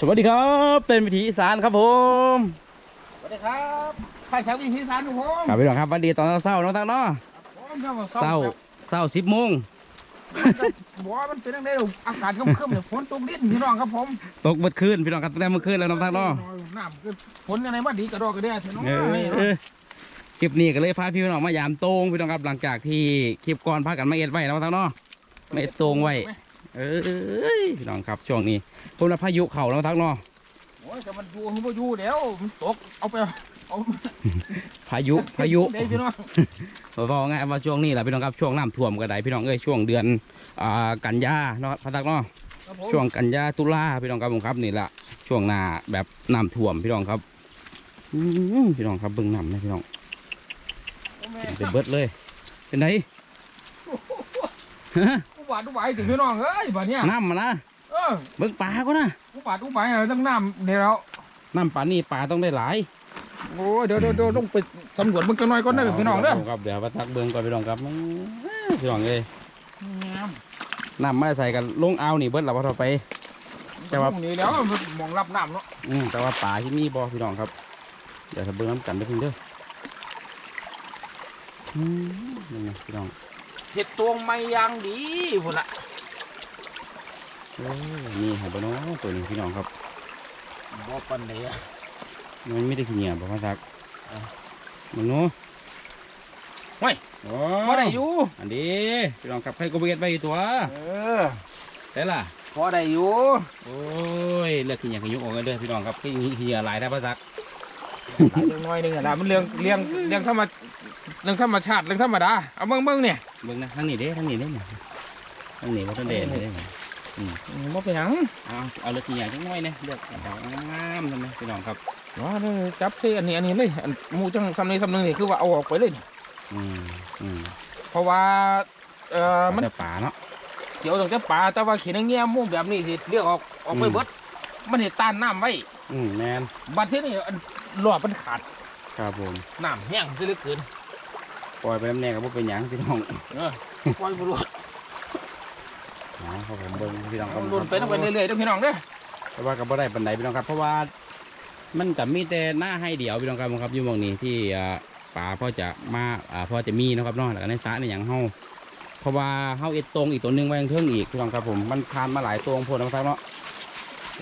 สวัสดีครับเป็นวิถีอีสานครับผมสวัสดีครับผ่านสาววิธีสารของผมครับพี่น้องครับวันดีตอนเช้าๆเน้องตังเนาะผมครับเช้าเช้าสิบโมงบอกว่ามันเป็นยังไงลูกอากาศค่ำๆเนี่ยฝนตกดินพี่น้องครับผมตกเมื่อคืนพี่น้องครับตั้งแต่เมื่อคืนแล้วเน้องตังเนาะน้ำคือฝนยังไงว่าดีกระดอกกระเดียพี่น้องเออเออคลิปนี้ก็เลยพาพี่น้องมายามโตงพี่น้องครับหลังจากที่คลิปก่อนพากันมาเอ็ดไว้เน้องตังเนาะมาเอ็ดโตงไว้ เอ้ยพี่น้องครับช่วงนี้ผมรับพายุเข่าเน้องตังเนาะโอ้ยแต่มันอยู่มันบ่อยู่เดี๋ยวมันตกเอาไปเอาพายุพายุเดี๋ยวพี่น้องบอกง่ายว่าช่วงนี้แหละพี่น้องครับช่วงน้ำท่วมก็ได้พี่น้องเอ้ยช่วงเดือนอ่ากันยาเนาะพะตักเนาะครับผมช่วงกันยาตุลาพี่น้องครับผมครับนี่แหละช่วงหน้าแบบน้ำท่วมพี่น้องครับอื้อหือพี่น้องครับเบิ่งน้ำนะพี่น้องกินไปเบิดเลย เป็นไงฮะอุ บาทอุบายถึงพี่น้องเอ้ยบเนี้ยน้ำมานะเออเบิ่งปลาก็นะอุบาทอุบายเอาตั้งน้ำเดี๋ยวน้ำปลานี่ปลาต้องได้หลายโอ้ยเดี๋ยวเดี๋ยวเดี๋ยวลงไปสำรวจเบิ่งกันหน่อยก่อนเด้อพี่น้องเด้อครับเดี๋ยวมาตักเบิ่งก่อนพี่น้องครับพี่น้องเอ้ยน้ำไม่ใส่กันลงเอานี่เบิดเราพอไปแต่ว่านี้แล้วมองรับน้ำเนาะอืมแต่ว่าปลาที่มีบ่พี่น้องครับเดี๋ยวถ้าเบิ่งน้ำกันได้เพิ่งเด้ออืมนี่ไงพี่น้อง เห็ดตวงไม่ยางดีพุ่นละโอ้นี่เห็นปะเนาะตัวนี้พี่น้องครับบ่ปันเดียมันไม่ได้ขี้เหนียวบอกว่าซักมันเนาะเฮ้ยโอ้พอได้อยู่อันนี้พี่น้องครับให้กูไปเก็บไว้อยู่ตัวเออได้ล่ะพอได้อยู่โอ้ยเลือกขี้เหนียวขี้ยุกออกกันเด้อพี่น้องครับขี้ขี้เหนียวหลายได้ปะซักหลายเรื่องน้อยหนึงอะนะมันเรื่องเรื่องเรื่องธรรมเรื่องธรรมชาติเรื่องธรรมดาเอาเบิ่งเบิ่งเนี่ยเบิ่งนะทั้งนี้เด้ทั้งนี้เด้เนี่ยทั้งนี้ว่าต้นเด่นเลยเด้อืมบ่เป็นหยังเอาเอาเลือกขี้เหนียวจังน้อยเนี่ยเลือกเอางามๆทำไมพี่น้องครับว่าเด้อจับใส่อันนี้อันนี้เลยอันหมูจังซ้ำนี้ซ้ำนึงนี่คือว่าเอาออกไปเลยนี่อืมอืมเพราะว่าเอ่อมันแต่ป่าเนาะเสียวตั้งแต่ปลาแต่ว่าขี้ในเงี้ยหมูแบบนี้สิเลือกออกออกไปอืม เบิดมันเห็ต้านน้ำไว้อืมแมนบัดทีนี้อันหลอดมันขาดครับผมน้ำแห้งคือเหลือเกิน ปล่อยไปน้ำแน่ก็บ่เป็นหยังพี่น้องเออปล่อยบ่รอดอ๋อครับผมเบิ่งพี่น้องครับเอาลุ่นไปต้องไปเรื่อยๆเด้อพี่น้องเด้อแต่ว่าก็บ่ได้ปันไดพี่น้องครับ เพราะว่ามันก็มีแต่หน้าให้เดียวพี่น้องครับครับอยู่หมองนี้ที่อ่าป่าพ่อจะมาอ่าพ่อจะมีเนาะครับเนาะแล้วก็ในสระในหยังเฮาเพราะว่าเฮาเอ็ดตรงอีกตัวหนึงไว้ข้างเทิงอีกพี่น้องครับผมมันผ่านมาหลายตรงโพดนะครับเนาะ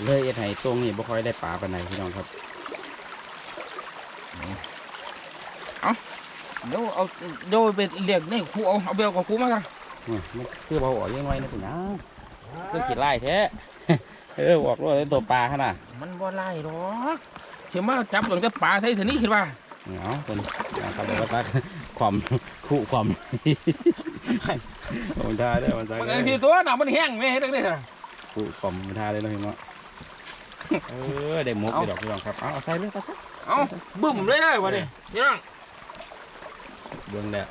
เลยเอ็ดให้ตรงนี่บ่ค่อยได้ป่าปานใดพี่น้องครับ เดี๋ยวเอาเดี๋ยวไปเรียกนี่ครูเอาเอาเบลกับครูมากันอืมมันคือเบาออกยังไงนะพี่น้องคือขี้ไล่แท้เออบอกว่าเป็นตัวปลาขนาดมันบ่ไล่หรอกเชื่อมาจับหลงจะปลาใส่เสนี่คิดว่าเนาะเป็นนะครับบอกว่าตักความคู่ความผมทาได้ผมทาบางได้ทีตัวหนามันแห้งไม่เห็นจังได๋คู่ความผมทาได้แล้วพี่น้องเออได้หมกไปดอกพี่น้องครับเอาเอาใส่เลยไปซะเอาบึ้มเลยได้วะนี่พี่น้อง เบื้องแล้ว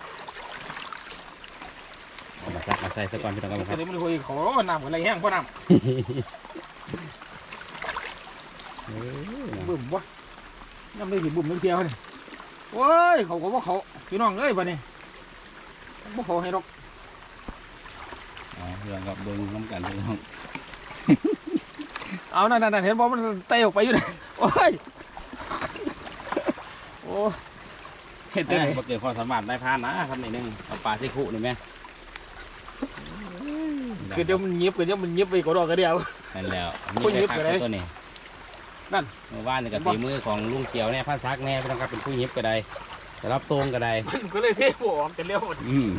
เอามาซักมาใส่ซะก่อนพี่น้องครับครับได้มันคุยขอน้ำอะไรแห้งพ่อน้เออำบึ้มวะน้ำได้สิบึ้มนึงเที่ยวนี่โอ้ยเขาก็ว่าเขาพี่น้องเอ้ยบัดนี้บ่เขาให้ดอกเอาพี่น้องครับเบื้องน้ำกันพี่น้องเอานั่นๆๆเห็นบ่มันเตะออกไปอยู่นี่โอ้ยโอ้ เห็นจังได๋บ่เกิดความสามารถได้พานนะครับนี่หนึงเอาปลาที่คู่นี่แม่คือเดี๋ยวมันเงียบคือเดี๋ยวมันเงียบไปก็ดอกกระเดียว นั่นแล้วคนยิบแต่ไปไหนตัวนี้นั่นเมื่อวานนี่กับเห็นบ่ ฝีมือของลุงเกียวเนี่ยพันซักแน่พี่น้องครับเป็นผู้ยิบก็ได้แต่รับตรงก็ได้มันก็เลยเทบ่ออกกันเร็วอืม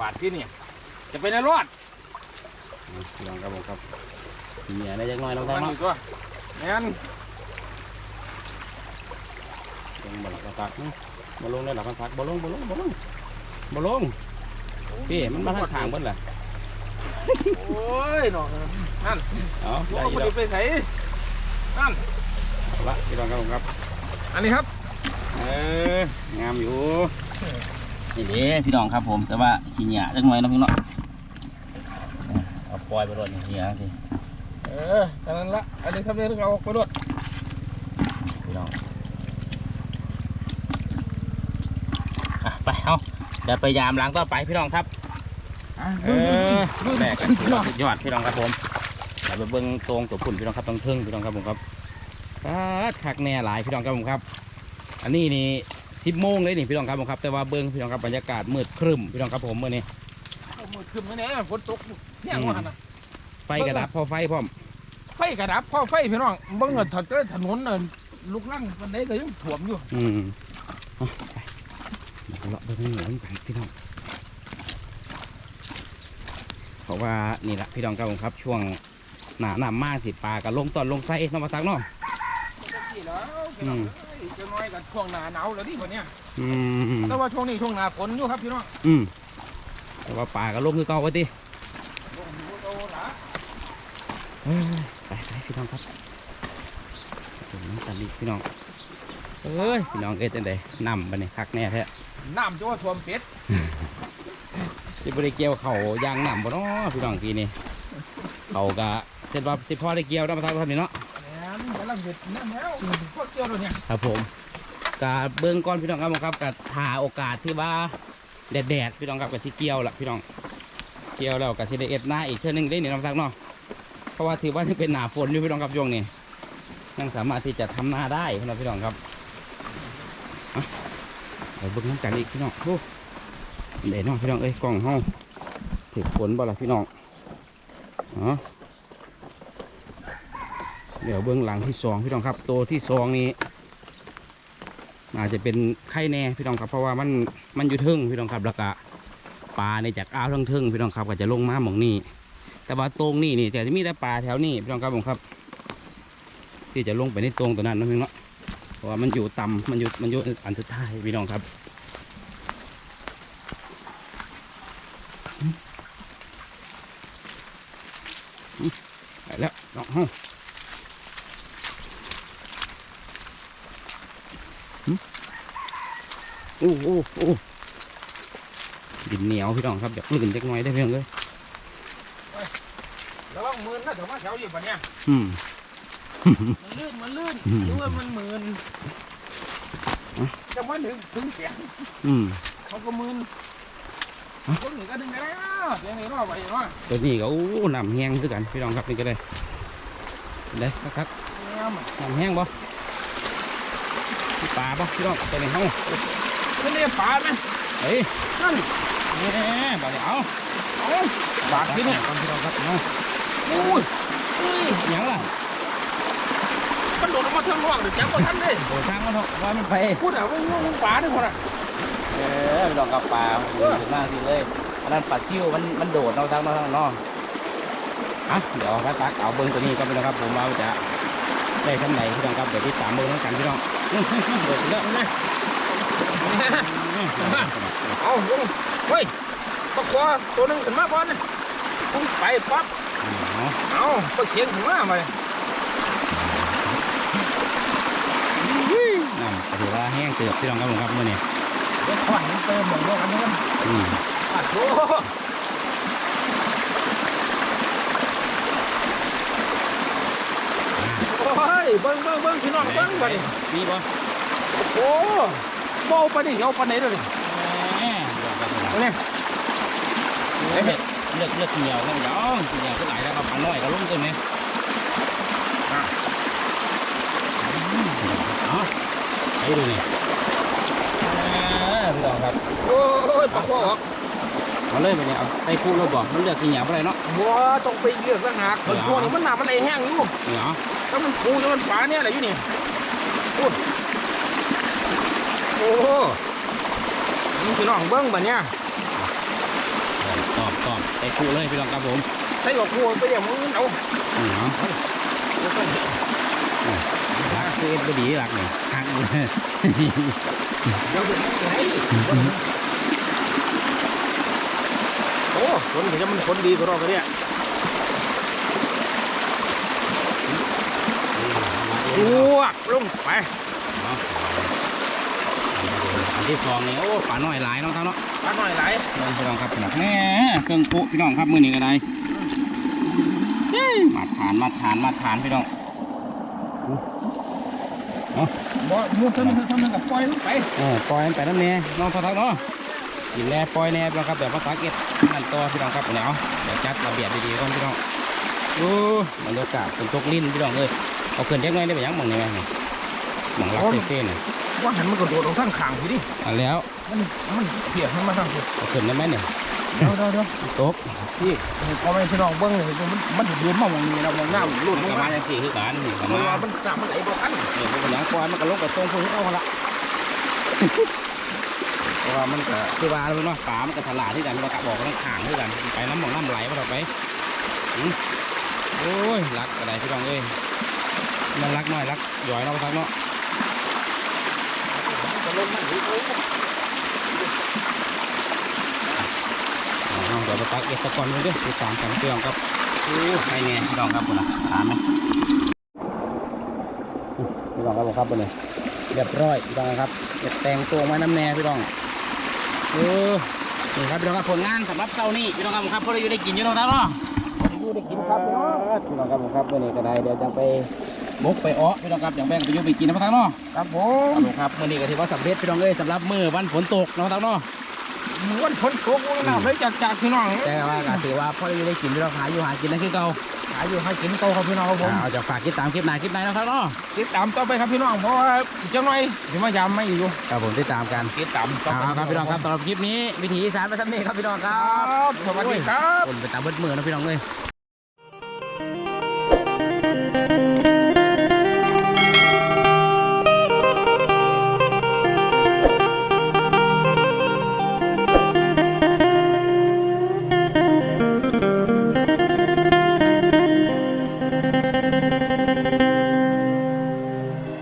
บาทที่นี่จะไปในรอดพี่น้องครับผมครับเหนียได้จักหน้อยน้องมัท่านนเนาะตัวแม่น ลงบ่ละพันซักเนาะบ่ลงได้หรอพันซักบ่ลงบ่ลงบ่ลงบ่ลงพี่มันมาทางข้างเบิดล่ะโอ้ยน้องนั่นเอาโอ้ได้อยู่บ่ดได้อกไปใส่นั่นเอาละพี่น้องครับผมครับ อันนี้ครับเอองามอยู่นี่เด้พี่น้องครับผมแต่ว่าขี้เหนียจักหน่อยเนาะพี่น้องเอาปล่อยไปรถนี่ขี้เหนียสิเอออันนั้นละอันนี้ครับเนี่ยเราออกไปรวดพี่น้อง อะไปเอาเดี๋ยวไปยามล้างต่อไปพี่น้องครับอะเอเบิ่งอเบิ่งแบกกันพี่น้องสุดยอดพี่น้องครับผมเดี๋ยวไปเบิ้งตรงตัวพุ่นพี่น้องครับต้องเทิงพี่น้องครับผมครับคักคักแน่หลายพี่น้องครับผมครับ อันนี้นี่สิบโมงเลยนี่พี่น้องครับผมครับ แต่ว่าเบิ้งพี่น้องครับบรรยากาศมืดครึ้มพี่น้องครับผมเมื่อนี้เอามือขึ้นมาแน่ฝนตกแย่งว่าหั่นน่ะไฟกระดับพอไฟพร้อมไฟกระดับพ่อไฟพี่น้องเบิ่งว่าถนนถนนน่ะลูกลังปันไดก็ยังท่วมอยู่อืม เอาไปเดี๋ยวเราะไปทางเหนือกันพี่น้องเพราะว่านี่แหละพี่น้องครับผมครับ ช่วงหนาหนามากสิปลากับลงตอนลงไส้น้องมาตักเนาะจังซี่แล้วพี่น้องเอ้ยจะน้อยกับช่วงหน้าหนาวแล้วดิบัดเนี้ยอืมแต่ว่าช่วงนี้ช่วงหน้าฝนอยู่ครับพี่น้องอืมแต่ว่าปลากับลงคือเก่าไว้ติลงอยู่โตหลาเอ้ยไปไปพี่น้องครับถึงน้ำตาลีพี่น้องเอ้ยพี่น้องเอ้ยจังไดนำไปนี่คักแน่แท้ น้ำจะว่าท่วมเป็ดสิบริเกี่ยวเขายางนำบ่เนาะพี่น้องปีนี้เขากะเช่นว่าสิพ่อได้เกี่ยวน้ำมาทักท่านนี่เนาะแหมกำลังเห็ดน้ำแล้วพวกเกี่ยวแล้วเนี่ยครับผมกะเบิ้งก่อนพี่น้องครับผมครับกะหาโอกาสที่ว่าแดดๆพี่น้องครับกะที่เกี่ยวละพี่น้องเกี่ยวแล้วกะสิได้เอ็ดหน้าอีกเท่านึงได้นี่น้ำทักเนาะเพราะว่าถือว่ายังเป็นหนาฝนอยู่พี่น้องครับช่วงนี้ยังสามารถที่จะทำหน้าได้นะพี่น้องครับอะ เบิ้งน้ำกันอีกพี่น้องโอ้เดี๋ยวน้องพี่น้องเอ้ยกล้องห้องถือฝนบ่ล่ะพี่น้องอ๋อเดี๋ยวเบื้องหลังที่สองพี่น้องครับ ตัวที่สองนี้อาจจะเป็นไข่แน่พี่น้องครับเพราะว่ามันมันอยู่ทึ่งพี่น้องครับแล้วก็ปลาในจากอ้าวทั้งทึ่งพี่น้องครับก็จะลงมาหมองนี่แต่ว่าตรงนี่นี่จะมีแต่ปลาแถวนี้พี่น้องครับผมครับ ที่จะลงไปในตรงตัวนั้นนะพี่น้องเนาะ ราะว่ามันอยู่ต่ำมันอยู่มันอยู่อันสุดท้ายพี่น้องครับอืมอืมไปแล้วน้องเฮาโอ้โอ้โอ้ดินเหนียวพี่น้องครับอยากลื่นเล็กน้อยได้เพียงเลยระวังมือนะเดี๋ยวมาแถวอยู่บัดเนี้ยอืม มันลื่นมันลื่นอืมหรือว่ามันมืนจะมาถึงถึงเสียงอืมเขาก็มืนฮะคนหนึ่งก็ดึงไปแล้วเสียงไหนรอดไปเนาะตัวนี้ก็โอ้น้ำแห้งคือกันพี่น้องครับนี่ก็ได้เป็นได้ครับเนี่ยมันน้ำแห้งบ่มีปลาบ่พี่น้องตัวนี้เฮาขึ้นเรียปลาไหมเฮ้ยนั่นนี่บ่ได้เอาเอาบาดที่เนี่ยก่อนพี่น้องครับเอาอุ้ยอุ้ยหยังล่ะ มาเทิงร่องเดี๋ยวแจ็คกว่าท่านเลยโอ้ช่างมันเถอะว่ามันไปพูดอะว่างูปลาด้วยคนอะเออดองกับปลาถึงหน้าที่เลยอันนั้นปลาซิวมันมันโดดเอาทางนอกทางนอกอะเดี๋ยวพระตักเอาเบิ้งตัวนี้ก็พี่น้องครับผมว่าจะได้ทำไหนพี่น้องครับเดี๋ยวที่ตามเบอร์ทั้งกันพี่น้องอื้อหือหือเดี๋ยวเลิกเห็นไหมอื้อหือเอาลงเฮ้ยปลาคอตัวหนึงขึ้นมาก่อนนะปุ้งไปปั๊บเอาเอาปลาเขียงขึ้นมาไป น้ำถือว่าแห้งเกือบพี่น้องครับผมครับเมื่อนี้เดี๋ยวขวานมันเติมหมดแล้วกันนู้นอืมอะโอ้โอ้ยเบิ้งเบิ้งเบิ้งพี่น้องเบิ้งไปดิมีบ่โอ้โบ้ไปดิเอาไปไหนเลยดิแหมเดี๋ยวครับเอาเนี่ยเลือกเลือกเลือกเหนียวแล้วเดี๋ยวเหนียวขึ้นหลายแล้วครับอันน้อยก็ลุ่มตัวนี้อะเอาไป ดูนี่เออพี่น้องครับ โอ้ยปลาคอออกเอาเลยไปเนี่ยเอาไปคู่เราบอกมันเลือกกินเหนียวอะไรเนาะบัวต้องไปเยือกต่างหากมันพวกนี้มันหนามันไหลแห้งอยู่เหนียวถ้ามันปูจะมันปลาเนี่ยอะไรอยู่นี่พูดโอ้นี่พี่น้องเบิ้งบ่เนี่ยตอบตอบไปคู่เลยพี่น้องครับผมใส่หัวปูไปเดี๋ยวมึงเอาเหนียวเดี๋ยวก่อน รักคือเอ็ดบดีรักนี่หักเลยเดี๋ยวเดี๋ยวเดี๋ยวให้โอ้คนเดี๋ยวมันคนดีตัวเรากันเนี่ยลวกลงไปอันที่สองนี่โอ้ปลาน้อยหลายน้องครับเนาะปลาหน่อยไหลเบิ่งพี่น้องครับพี่น้องแหน่เครื่องปุพี่น้องครับมือนี้ก็ได้เฮ้ยมาทานมาทานมาทานพี่น้อง บ่มูทำมันทำมันกับปล่อยลงไปเออปล่อยมันไปน้ำเน่น้องพักเนาะกินแน่ปล่อยแน่พี่น้องครับแบบภาษาเก็ตนั่นต่อพี่น้องครับเนี่ยเอาเดี๋ยวจัดระเบียบดีๆก่อนพี่น้องโอ้บรรยากาศฝนตกลิ้นพี่น้องเอ้ยเอาขึ้นเด็กน้อยได้ไปยังหมองนี่ไหมนี่หมองรักเซ่ๆน่ะว่าหันมันกระโดดลงข้างขางพี่ดิเอันแล้วมันมันเพียกมันมาทางพี่เอาขึ้นได้ไหมเนี่ย เดี๋ยวเดี๋ยวเดี๋ยวตกพี่พอไม่พี่น้องเบิ้งเลยมันมันถึงเดือนมามองนี้นะมองหน้ามันรุ่นมันลก็งมามาจังสี่คือกันนี่ก็เพราะมาว่ามันจับมันไหลบ่ทันเนี่ยเป็นหยังควายมันก็ลงกับตรงพุ่งเอาละเพราะว่ามันก็คือว่าเราเนาะปลามันก็ฉลาดที่กันมันก็บอกว่าต้องข่างที่กันไปน้ำหมองน้ำไหลมาต่อไปอืมโอ้ยรักอะไรพี่น้องเอ้ยมันรักน้อยรักหย่อยเนาะทักเนาะ จะลงมันหรืออ๋อเดี๋ยวไปตักเอสกอนเลยเด้วยติดตามกันเพื่อนครับโอ้ใครเนี่ยพี่น้องครับคุณนะถามไหมอุ๊ยพี่น้องครับผมครับคุณเนี่ยเรียบร้อยพี่น้องครับเก็บแต่งตัวไว้น้ำแน่พี่น้องเออนี่ครับพี่น้องครับผลงานสำหรับเช้านี้พี่น้องครับผมครับพอได้อยู่ได้กินอยู่เนาะครับเนาะอยู่ได้กินครับพี่น้องพี่น้องครับผมครับวันนี้ก็ได้เดี๋ยวจะไปบกไปอ้อพี่น้องครับอย่างแบ่งไปอยุ่ไปกินนะพ่อทักเนาะครับผคมรับผมครับวันนี้ก็ถือว่าสำเร็จพี่น้องเอ้ยสำหรับมื้อวันฝนตกนะพ่อทักเนาะ ม้วนฝนตกม้วนน้ำเลยจากจากพี่น้องแต่ว่าก็ถือว่าพอได้อยู่ได้กินพี่น้องหาอยู่หากินนั่นคือเก่าหาอยู่ให้กินโตครับพี่น้องครับผมอ่าเอาจะฝากติดตามคลิปหน้าคลิปไหนนาะครับเนาะติดตามต่อไปครับพี่น้องเพราะว่าอีกจังหน่อยถึงมายามไม่อยู่ครับผมติดตามกันติดตามต่อเอาไปครับพี่น้องครับสำหรับคลิปนี้วิถีอีสานประจำนี้ครับพี่น้องคครัรับบสวัสดีครับคนไปตามเบิดมือนะพี่น้องเลย